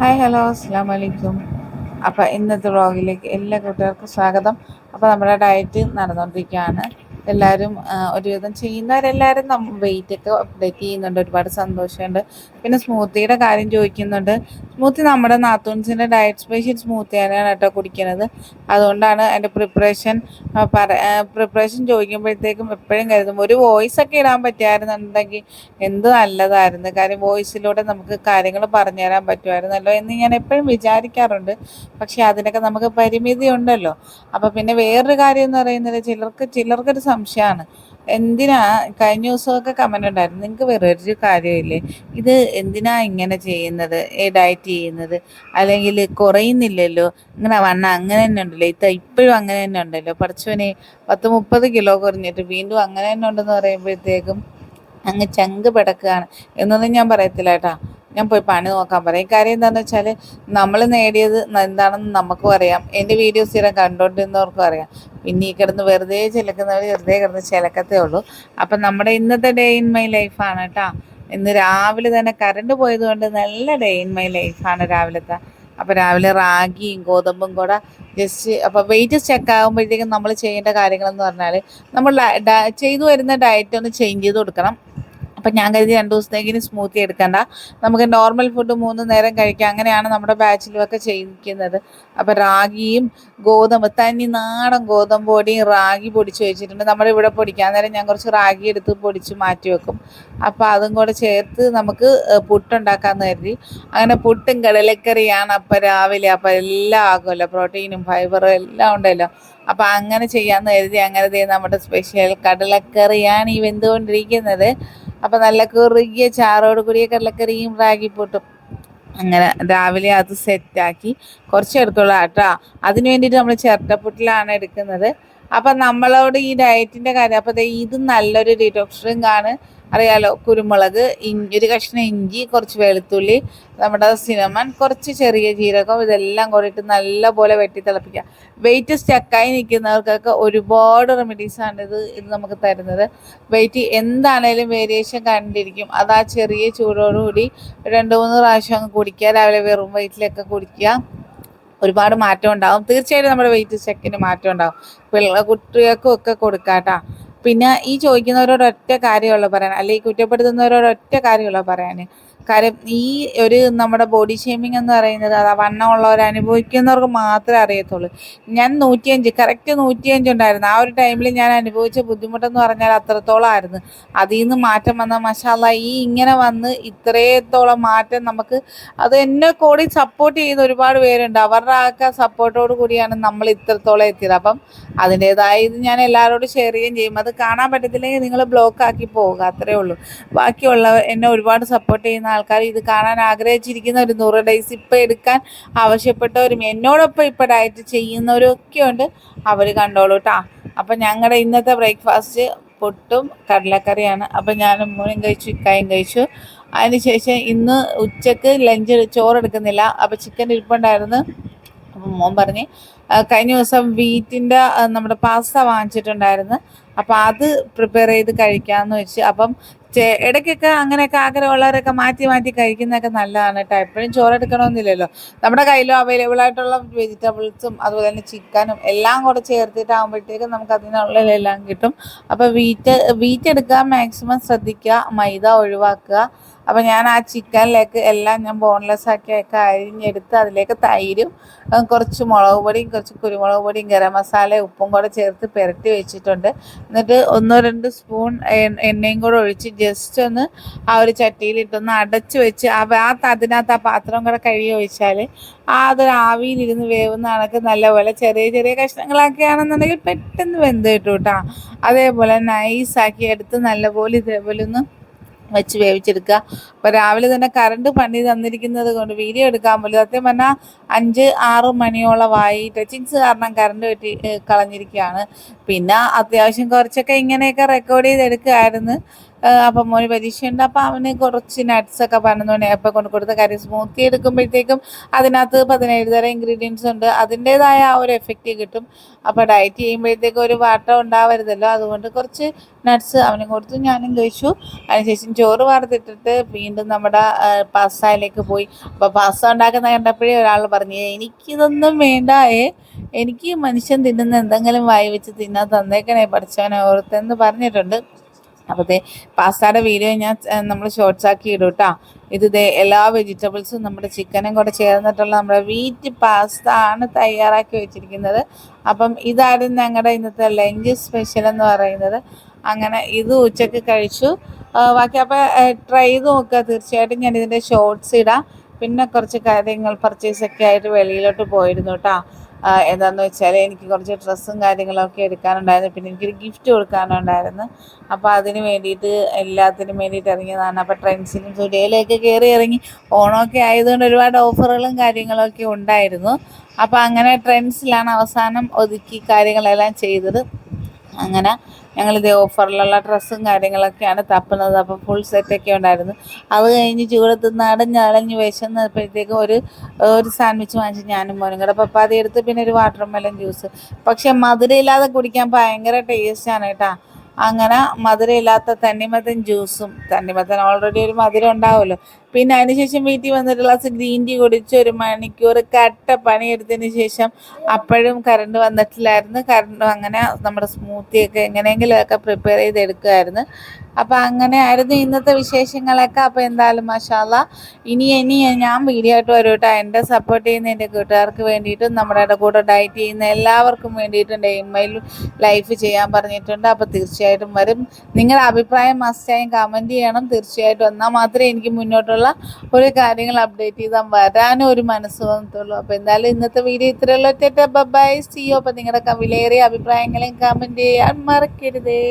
Hi hello അസ്സാം വലൈക്കും അപ്പോൾ ഇന്നത്തെ വ്ളോഗിലേക്ക് എല്ലാ കൂട്ടുകാർക്കും സ്വാഗതം. അപ്പോൾ നമ്മുടെ ഡയറ്റ് നടന്നുകൊണ്ടിരിക്കുകയാണ് എല്ലാവരും ഒരുവിധം ചെയ്യുന്നവരെല്ലാവരും നമ്മൾ വെയിറ്റ് ഒക്കെ അപ്ഡേറ്റ് ചെയ്യുന്നുണ്ട്. ഒരുപാട് സന്തോഷമുണ്ട്. പിന്നെ സ്മൂത്തിയുടെ കാര്യം ചോദിക്കുന്നുണ്ട്. സ്മൂത്തി നമ്മുടെ നാത്തൂൺസിന്റെ ഡയറ്റ് സ്പെഷ്യൽ സ്മൂത്തിയാണ് കേട്ടോ കുടിക്കുന്നത് അതുകൊണ്ടാണ് അതിന്റെ പ്രിപ്പറേഷൻ പറ പ്രിപ്പറേഷൻ ചോദിക്കുമ്പോഴത്തേക്കും എപ്പോഴും കരുതും. ഒരു വോയിസ് ഒക്കെ ഇടാൻ പറ്റിയായിരുന്നുണ്ടെങ്കിൽ എന്ത് നല്ലതായിരുന്നു? കാര്യം വോയിസിലൂടെ നമുക്ക് കാര്യങ്ങൾ പറഞ്ഞു തരാൻ പറ്റുമായിരുന്നല്ലോ എന്ന് ഞാൻ എപ്പോഴും വിചാരിക്കാറുണ്ട്. പക്ഷെ അതിനൊക്കെ നമുക്ക് പരിമിതി ഉണ്ടല്ലോ അപ്പോൾ പിന്നെ വേറൊരു കാര്യം എന്ന് പറയുന്നത് ചിലർക്ക് ചിലർക്കൊരു സംശയമാണ് എന്തിനാ? കഴിഞ്ഞ ദിവസമൊക്കെ കമന്റ് ഉണ്ടായിരുന്നു. നിങ്ങൾക്ക് വേറൊരു കാര്യമില്ലേ? ഇത് എന്തിനാ ഇങ്ങനെ ചെയ്യുന്നത്? ഡയറ്റ് ചെയ്യുന്നത്? അല്ലെങ്കിൽ കുറയുന്നില്ലല്ലോ? ഇങ്ങനെ വണ്ണ അങ്ങനെ തന്നെ ഉണ്ടല്ലോ? ഇത് ഇപ്പോഴും അങ്ങനെ തന്നെ ഉണ്ടല്ലോ? പഠിച്ചവനെ പത്ത് മുപ്പത് കിലോ കുറഞ്ഞിട്ട് വീണ്ടും അങ്ങനെ തന്നെ ഉണ്ടെന്ന് പറയുമ്പോഴത്തേക്കും അങ്ങ് ചങ്ക് പിടക്കുകയാണ്. എന്നൊന്നും ഞാൻ പറയത്തില്ല കേട്ടാ. ഞാൻ പോയി പണി നോക്കാൻ പറയും. കാര്യം എന്താണെന്ന് വെച്ചാൽ നമ്മൾ നേടിയത് എന്താണെന്ന് നമുക്കും അറിയാം. എന്റെ വീഡിയോസ് സ്ഥിരം കണ്ടുകൊണ്ടിരുന്നവർക്കും അറിയാം. പിന്നെ ഈ കിടന്ന് വെറുതെ ചിലക്കുന്നവർ വെറുതെ കിടന്ന് ചിലക്കത്തേ ഉള്ളൂ. അപ്പം നമ്മുടെ ഇന്നത്തെ ഡേ ഇൻ മൈ ലൈഫാണ് കേട്ടോ ഇന്ന് രാവിലെ തന്നെ കറണ്ട് പോയതുകൊണ്ട് നല്ല ഡേ ഇൻ മൈ ലൈഫാണ് രാവിലത്തെ. അപ്പോൾ രാവിലെ റാഗിയും ഗോതമ്പും കൂടെ ജസ്റ്റ് അപ്പോൾ വെയിറ്റ് ചെക്ക് ആകുമ്പോഴത്തേക്കും നമ്മൾ ചെയ്യേണ്ട കാര്യങ്ങളെന്ന് പറഞ്ഞാൽ നമ്മൾ ചെയ്തു വരുന്ന ഡയറ്റ് ഒന്ന് ചേഞ്ച് ചെയ്ത് കൊടുക്കണം. അപ്പം ഞാൻ കരുതി രണ്ട് ദിവസത്തേക്കിന് സ്മൂത്തി എടുക്കണ്ട. നമുക്ക് നോർമൽ ഫുഡ് മൂന്ന് നേരം കഴിക്കാം. അങ്ങനെയാണ് നമ്മുടെ ബാച്ചിലുമൊക്കെ ചെയ്യിക്കുന്നത്. അപ്പം റാഗിയും ഗോതമ്പ് തനി നാടൻ ഗോതമ്പ് പൊടിയും റാഗി പൊടിച്ച് വെച്ചിട്ടുണ്ട്. നമ്മുടെ ഇവിടെ പൊടിക്കാൻ നേരം ഞാൻ കുറച്ച് റാഗി എടുത്ത് പൊടിച്ച് മാറ്റി വെക്കും. അപ്പോൾ അതും കൂടെ ചേർത്ത് നമുക്ക് പുട്ടുണ്ടാക്കാമെന്ന് കരുതി. അങ്ങനെ പുട്ടും കടലക്കറിയാണ് അപ്പം രാവിലെ. അപ്പം എല്ലാം ആകുമല്ലോ. പ്രോട്ടീനും ഫൈബറും എല്ലാം ഉണ്ടല്ലോ. അപ്പം അങ്ങനെ ചെയ്യാമെന്ന് കരുതി. അങ്ങനെ നമ്മുടെ സ്പെഷ്യൽ കടലക്കറിയാണ് ഈ വെന്തുകൊണ്ടിരിക്കുന്നത് അപ്പം നല്ല കുറുകിയ ചാറോട് കൂടിയ കടലക്കറിയും റാഗിപ്പൊട്ടും അങ്ങനെ രാവിലെ അത് സെറ്റാക്കി കുറച്ച് എടുത്തോളാം കേട്ടോ. അതിന് വേണ്ടിയിട്ട് നമ്മൾ ചിരട്ടപ്പൊട്ടിലാണ് എടുക്കുന്നത്. അപ്പം നമ്മളോട് ഈ ഡയറ്റിന്റെ കാര്യം അപ്പം ഇത് നല്ലൊരു ഡീറ്റോക്സ് ആണ്. അറിയാലോ കുരുമുളക് ഇഞ്ചി ഒരു കഷ്ണം ഇഞ്ചി കുറച്ച് വെളുത്തുള്ളി നമ്മുടെ സിനമൺ കുറച്ച് ചെറിയ ജീരകം ഇതെല്ലാം കൂടിയിട്ട് നല്ലപോലെ വെട്ടി തിളപ്പിക്കുക. വെയിറ്റ് സ്റ്റക്കായി നിൽക്കുന്നവർക്കൊക്കെ ഒരുപാട് റെമഡീസാണ് ഇത് ഇത് നമുക്ക് തരുന്നത്. വെയിറ്റ് എന്താണേലും വേരിയേഷൻ കണ്ടിരിക്കും. അത് ആ ചെറിയ ചൂടോടുകൂടി രണ്ട് മൂന്ന് പ്രാവശ്യം അങ്ങ് കുടിക്കുക. രാവിലെ വെറും വയറ്റിലൊക്കെ കുടിക്കുക. ഒരുപാട് മാറ്റം ഉണ്ടാവും. തീർച്ചയായിട്ടും നമ്മുടെ വെയിറ്റ് ചെക്കിന് മാറ്റം ഉണ്ടാവും. പിള്ള കുട്ടികൾക്കും ഒക്കെ കൊടുക്കാട്ടാ. പിന്നെ ഈ ചോദിക്കുന്നവരോട് ഒറ്റ കാര്യമുള്ള പറയാൻ അല്ലെങ്കിൽ കുറ്റപ്പെടുത്തുന്നവരോട് ഒറ്റ കാര്യമുള്ള പറയാൻ കാര്യം ഈ ഒരു നമ്മുടെ ബോഡി ഷേമിംഗ് എന്ന് പറയുന്നത് അതാ വണ്ണം ഉള്ളവർ അനുഭവിക്കുന്നവർക്ക് മാത്രമേ അറിയത്തുള്ളൂ. ഞാൻ നൂറ്റിയഞ്ച് കറക്റ്റ് നൂറ്റിയഞ്ച് ഉണ്ടായിരുന്നു. ആ ഒരു ടൈമിൽ ഞാൻ അനുഭവിച്ച ബുദ്ധിമുട്ടെന്ന് പറഞ്ഞാൽ അത്രത്തോളം ആയിരുന്നു. അതിൽ നിന്ന് മാറ്റം വന്ന മഷാല ഈ ഇങ്ങനെ വന്ന് ഇത്രത്തോളം മാറ്റം നമുക്ക് അത് എന്നെ കൂടി സപ്പോർട്ട് ചെയ്യുന്ന ഒരുപാട് പേരുണ്ട്. അവരുടെ ഒക്കെ സപ്പോർട്ടോട് കൂടിയാണ് നമ്മൾ ഇത്രത്തോളം എത്തിയത്. അപ്പം അതിന്റെതായ ഇത് ഞാൻ എല്ലാവരോടും ഷെയർ ചെയ്യുകയും ചെയ്യും. അത് കാണാൻ പറ്റത്തില്ലെങ്കിൽ നിങ്ങൾ ബ്ലോക്ക് ആക്കി പോവുക. അത്രേ ഉള്ളൂ. ബാക്കിയുള്ളവർ എന്നെ ഒരുപാട് സപ്പോർട്ട് ചെയ്യുന്ന ആൾക്കാർ ഇത് കാണാൻ ആഗ്രഹിച്ചിരിക്കുന്ന ഒരു നൂറ് ഡേയ്സ് ഇപ്പം എടുക്കാൻ ആവശ്യപ്പെട്ടവരും എന്നോടൊപ്പം ഇപ്പം ഡയറ്റ് ചെയ്യുന്നവരും ഒക്കെ ഉണ്ട്. അവർ കണ്ടോളൂ കേട്ടോ അപ്പം ഞങ്ങളുടെ ഇന്നത്തെ ബ്രേക്ക്ഫാസ്റ്റ് പൊട്ടും കടലക്കറിയാണ്. അപ്പം ഞാൻ മോനും കഴിച്ചു ഇക്കായും കഴിച്ചു. അതിനുശേഷം ഇന്ന് ഉച്ചയ്ക്ക് ലഞ്ച് ചോറ് എടുക്കുന്നില്ല. അപ്പം ചിക്കൻ ഇരിപ്പുണ്ടായിരുന്നു. അപ്പം മോൻ പറഞ്ഞ് കഴിഞ്ഞ ദിവസം വീറ്റിന്റെ നമ്മുടെ പാസ്ത വാങ്ങിച്ചിട്ടുണ്ടായിരുന്നു. അപ്പം അത് പ്രിപ്പയർ ചെയ്ത് കഴിക്കാമെന്ന് വെച്ച് അപ്പം ഇടയ്ക്കൊക്കെ അങ്ങനെയൊക്കെ ആഗ്രഹമുള്ളവരൊക്കെ മാറ്റി മാറ്റി കഴിക്കുന്നതൊക്കെ നല്ലതാണ് കേട്ടോ എപ്പോഴും ചോറ് എടുക്കണമെന്നില്ലല്ലോ നമ്മുടെ കയ്യിലും അവൈലബിൾ ആയിട്ടുള്ള വെജിറ്റബിൾസും അതുപോലെ തന്നെ ചിക്കനും എല്ലാം കൂടെ ചേർത്തിട്ടാകുമ്പോഴത്തേക്കും നമുക്ക് അതിനുള്ളിലെല്ലാം കിട്ടും. അപ്പോൾ വീറ്റ് വീറ്റ് എടുക്കാൻ മാക്സിമം ശ്രദ്ധിക്കുക മൈദ ഒഴിവാക്കുക അപ്പോൾ ഞാൻ ആ ചിക്കനിലേക്ക് എല്ലാം ഞാൻ ബോൺലെസ് ആക്കി ആക്കിയൊക്കെ അരിഞ്ഞെടുത്ത് അതിലേക്ക് തൈരും കുറച്ച് മുളക് പൊടിയും കുറച്ച് കുരുമുളക് പൊടിയും ഗരം മസാല ഉപ്പും കൂടെ ചേർത്ത് പുരട്ടി വെച്ചിട്ടുണ്ട്. എന്നിട്ട് ഒന്നോ രണ്ട് സ്പൂൺ എണ്ണയും കൂടെ ഒഴിച്ച് ജസ്റ്റ് ഒന്ന് ആ ഒരു ചട്ടിയിലിട്ടൊന്ന് അടച്ച് വെച്ച് ആ അതിനകത്ത് ആ പാത്രം കൂടെ കഴുകി ഒഴിച്ചാൽ ആ അതൊരു ആവിയിലിരുന്ന് വേവുന്ന കണക്ക് നല്ലപോലെ ചെറിയ ചെറിയ കഷ്ണങ്ങളൊക്കെയാണെന്നുണ്ടെങ്കിൽ പെട്ടെന്ന് വെന്ത് കിട്ടും കേട്ടോ അതേപോലെ നൈസാക്കി എടുത്ത് നല്ലപോലെ ഇതേപോലെ ഒന്ന് വെച്ച് വേവിച്ചെടുക്കുക. അപ്പോൾ രാവിലെ തന്നെ കറണ്ട് പണി തന്നിരിക്കുന്നത് കൊണ്ട് വീഡിയോ എടുക്കാൻ പോലും സത്യം പറഞ്ഞാൽ അഞ്ച് ആറ് മണിയോളമായി ടച്ചിങ്സ് കാരണം കറണ്ട് വെട്ടി കളഞ്ഞിരിക്കുകയാണ്. പിന്നെ അത്യാവശ്യം കുറച്ചൊക്കെ ഇങ്ങനെയൊക്കെ റെക്കോർഡ് ചെയ്തെടുക്കുകയായിരുന്നു അപ്പം മോന് പരീക്ഷയുണ്ട്. അപ്പോൾ അവന് കുറച്ച് നട്ട്സൊക്കെ പറഞ്ഞുകൊണ്ട് അപ്പം കൊണ്ട് കൊടുത്ത കാര്യം സ്മൂത്തി എടുക്കുമ്പോഴത്തേക്കും അതിനകത്ത് പതിനേഴ് തരം ഇൻഗ്രീഡിയൻസ് ഉണ്ട്. അതിന്റേതായ ആ ഒരു എഫക്റ്റ് കിട്ടും. അപ്പോൾ ഡയറ്റ് ചെയ്യുമ്പോഴത്തേക്കും ഒരു വാട്ടം ഉണ്ടാവരുതല്ലോ. അതുകൊണ്ട് കുറച്ച് നട്ട്സ് അവനും കൊടുത്തു ഞാനും കഴിച്ചു. അതിനുശേഷം ചോറ് വാർത്തിട്ടിട്ട് വീണ്ടും നമ്മുടെ പാസ്തയിലേക്ക് പോയി. അപ്പോൾ പാസ്ത ഉണ്ടാക്കുന്ന കണ്ടപ്പോഴേ ഒരാൾ പറഞ്ഞു എനിക്കിതൊന്നും വേണ്ടായേ എനിക്ക് മനുഷ്യൻ തിന്നുന്ന എന്തെങ്കിലും വായി വെച്ച് തിന്നാൻ തന്നേക്കണേ പഠിച്ചവനെ ഓർത്തെന്ന് പറഞ്ഞിട്ടുണ്ട്. അപ്പോഴത്തെ പാസ്തയുടെ വീഡിയോ ഞാൻ നമ്മൾ ഷോർട്സ് ആക്കി ഇടും കേട്ടോ ഇത് ദേ എല്ലാ വെജിറ്റബിൾസും നമ്മുടെ ചിക്കനും കൂടെ ചേർന്നിട്ടുള്ള നമ്മുടെ വീറ്റ് പാസ്ത ആണ് തയ്യാറാക്കി വെച്ചിരിക്കുന്നത്. അപ്പം ഇതായിരുന്നു ഞങ്ങളുടെ ഇന്നത്തെ ലഞ്ച് സ്പെഷ്യൽ എന്ന് പറയുന്നത്. അങ്ങനെ ഇത് ഉച്ചയ്ക്ക് കഴിച്ചു. ബാക്കി അപ്പോൾ ട്രൈ ചെയ്ത് നോക്കുക തീർച്ചയായിട്ടും ഞാൻ ഇതിന്റെ ഷോർട്സ് ഇടാം. പിന്നെ കുറച്ച് കാര്യങ്ങൾ പർച്ചേസൊക്കെ ആയിട്ട് വെളിയിലോട്ട് പോയിരുന്നു കേട്ടോ എന്താണെന്ന് വെച്ചാൽ എനിക്ക് കുറച്ച് ഡ്രസ്സും കാര്യങ്ങളൊക്കെ എടുക്കാനുണ്ടായിരുന്നു. പിന്നെ എനിക്കൊരു ഗിഫ്റ്റ് കൊടുക്കാനുണ്ടായിരുന്നു. അപ്പോൾ അതിന് വേണ്ടിയിട്ട് എല്ലാത്തിനും വേണ്ടിയിട്ട് ഇറങ്ങിയതാണ്. അപ്പോൾ ട്രെൻഡ്സിനും സ്റ്റുഡിയോയിലേക്ക് കയറി ഇറങ്ങി ഓണമൊക്കെ ആയതുകൊണ്ട് ഒരുപാട് ഓഫറുകളും കാര്യങ്ങളൊക്കെ ഉണ്ടായിരുന്നു. അപ്പോൾ അങ്ങനെ ട്രെൻഡ്സിലാണ് അവസാനം ഒതുക്കി കാര്യങ്ങളെല്ലാം ചെയ്തത്. അങ്ങനെ ഞങ്ങളിത് ഓഫറിലുള്ള ഡ്രസ്സും കാര്യങ്ങളൊക്കെയാണ് തപ്പുന്നത്. അപ്പോൾ ഫുൾ സെറ്റൊക്കെ ഉണ്ടായിരുന്നു. അത് കഴിഞ്ഞ് ചൂടത്ത് നടഞ്ഞ് അടഞ്ഞ് വിശന്നപ്പോഴത്തേക്കും ഒരു ഒരു സാൻഡ്വിച്ച് വാങ്ങിച്ച് ഞാനും മോനും കൂടെ. പപ്പാതി എടുത്ത് പിന്നെ ഒരു വാട്ടർ മെലൺ ജ്യൂസ് പക്ഷെ മധുരയില്ലാതെ കുടിക്കാൻ ഭയങ്കര ടേസ്റ്റാണ് കേട്ടോ. അങ്ങനെ മധുരമില്ലാത്ത തണ്ണിമത്തൻ ജ്യൂസും തണ്ണിമത്തൻ ഓൾറെഡി ഒരു മധുരം ഉണ്ടാവുമല്ലോ. പിന്നെ അതിനുശേഷം വീട്ടിൽ വന്നിട്ട് ഗ്ലാസ് ഗ്രീൻ ടീ കുടിച്ച് ഒരു മണിക്കൂർ കട്ട പണിയെടുത്തതിന് ശേഷം അപ്പോഴും കറണ്ട് വന്നിട്ടില്ലായിരുന്നു. കറണ്ട് അങ്ങനെ നമ്മുടെ സ്മൂത്തിയൊക്കെ എങ്ങനെയെങ്കിലുമൊക്കെ പ്രിപ്പയർ ചെയ്തെടുക്കുമായിരുന്നു അപ്പോൾ അങ്ങനെ ആയിരുന്നു ഇന്നത്തെ വിശേഷങ്ങളൊക്കെ. അപ്പോൾ എന്തായാലും മഷാല ഇനി ഇനി ഞാൻ വീഡിയോ ആയിട്ട് വരും കേട്ടോ എന്റെ സപ്പോർട്ട് ചെയ്യുന്ന എന്റെ കൂട്ടുകാർക്ക് വേണ്ടിയിട്ടും നമ്മുടെ കൂടെ ഡയറ്റ് ചെയ്യുന്ന എല്ലാവർക്കും വേണ്ടിയിട്ടും ഡെയിമയിൽ ലൈഫ് ചെയ്യാൻ പറഞ്ഞിട്ടുണ്ട്. അപ്പോൾ തീർച്ചയായിട്ടും വരും. നിങ്ങളുടെ അഭിപ്രായം മസ്റ്റായും കമന്റ് ചെയ്യണം. തീർച്ചയായിട്ടും. എന്നാൽ മാത്രമേ എനിക്ക് മുന്നോട്ടുള്ള ഒരു കാര്യങ്ങൾ അപ്ഡേറ്റ് ചെയ്താൽ വരാനും ഒരു മനസ്സ് വന്നിട്ടുള്ളൂ. അപ്പോൾ എന്തായാലും ഇന്നത്തെ വീഡിയോ ഇത്രയുള്ള ബൈ സിയോ അപ്പോൾ നിങ്ങളുടെ വിലയേറിയ അഭിപ്രായങ്ങളെയും കമന്റ് ചെയ്യാൻ മറക്കരുതേ.